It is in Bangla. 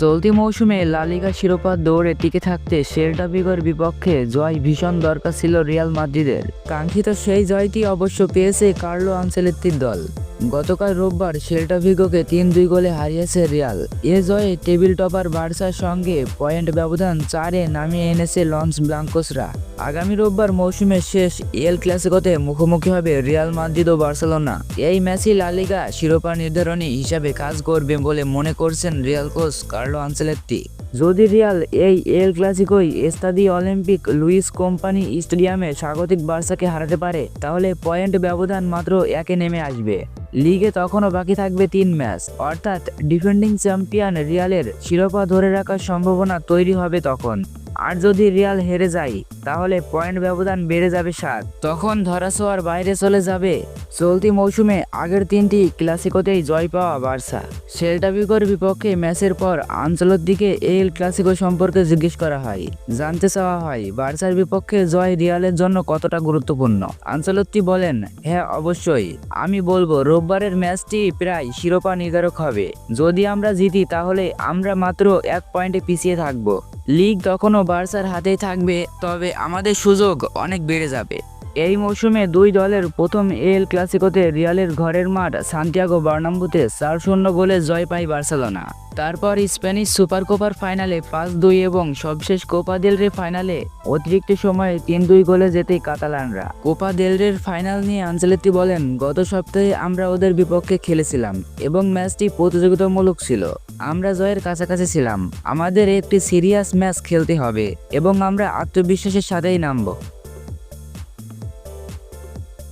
চলতি মৌসুমে লালিগা শিরোপা দৌড়ে টিকে থাকতে সেল্টা বিগোর বিপক্ষে জয় ভীষণ দরকার ছিল রিয়াল মাদ্রিদের। কাঙ্ক্ষিত সেই জয়টি অবশ্য পেয়েছে কার্লো আনসেলেত্তির দল। গতকাল রোববার সেল্টা ভিগোকে তিন দুই গোলে হারিয়েছে রিয়াল। এ জয়ে টেবিল টপার বার্সার সঙ্গে পয়েন্ট ব্যবধান চারে নামিয়ে এনেছে লঞ্চ ব্লাঙ্কোসরা। আগামী রোববার মৌসুমের শেষ এল ক্লাসিকোতে মুখোমুখি হবে রিয়াল মাদ্রিদ ও বার্সেলোনা। এই ম্যাচই লালিগা শিরোপা নির্ধারণী হিসাবে কাজ করবে বলে মনে করছেন রিয়াল কোচ কার্লো আনসেলেত্তি। যদি রিয়াল এই এল ক্লাসিকোই এস্তাদি অলিম্পিক লুইস কোম্পানি স্টেডিয়ামে স্বাগতিক বার্সাকে হারাতে পারে, তাহলে পয়েন্ট ব্যবধান মাত্র একে নেমে আসবে। লিগে তখনও বাকি থাকবে তিন ম্যাচ। অর্থাৎ ডিফেন্ডিং চ্যাম্পিয়ন রিয়ালের শিরোপা ধরে রাখার সম্ভাবনা তৈরি হবে তখন। আর যদি রিয়াল হেরে যায় তাহলে পয়েন্ট ব্যবধান বেড়ে যাবে সাত। তখন ধরাছোঁয়ার বাইরে চলে যাবে। চলতি মৌসুমে আগের তিনটি ক্লাসিকোতেই জয় পাওয়া বার্সা। সেল্টাভিগোর বিপক্ষে ম্যাচের পর আঞ্চলের দিকে এই ক্লাসিকো সম্পর্কে জিজ্ঞেস করা হয়। জানতে চাওয়া হয়, বার্সার বিপক্ষে জয় রিয়ালের জন্য কতটা গুরুত্বপূর্ণ? আঞ্চলত্তি বলেন হ্যাঁ অবশ্যই। আমি বলব, রোববারের ম্যাচটি প্রায় শিরোপা নির্ধারক হবে। যদি আমরা জিতি, তাহলে আমরা মাত্র এক পয়েন্টে পিছিয়ে থাকব। লিগ তখনও বার্সার হাতেই থাকবে তবে আমাদের সুযোগ অনেক বেড়ে যাবে। এই মৌসুমে দুই দলের প্রথম এল ক্লাসিকোতে রিয়ালের ঘরের মাঠ সান্টিয়াগো বার্নাম্বুতে চার শূন্য গোলে জয় পায় বার্সেলোনা। তারপর স্প্যানিশ সুপার কোপার ফাইনালে পাঁচ দুই এবং সবশেষ কোপা দেল রে ফাইনালে অতিরিক্ত সময়ে তিন দুই গোলে যেতেই কাতালানরা। কোপা দেল রের ফাইনাল নিয়ে আঞ্চলেত্তি বলেন, গত সপ্তাহে আমরা ওদের বিপক্ষে খেলেছিলাম এবং ম্যাচটি প্রতিযোগিতামূলক ছিল। আমরা জয়ের কাছাকাছি ছিলাম। আমাদের একটি সিরিয়াস ম্যাচ খেলতে হবে এবং আমরা আত্মবিশ্বাসের সাথেই নামবো।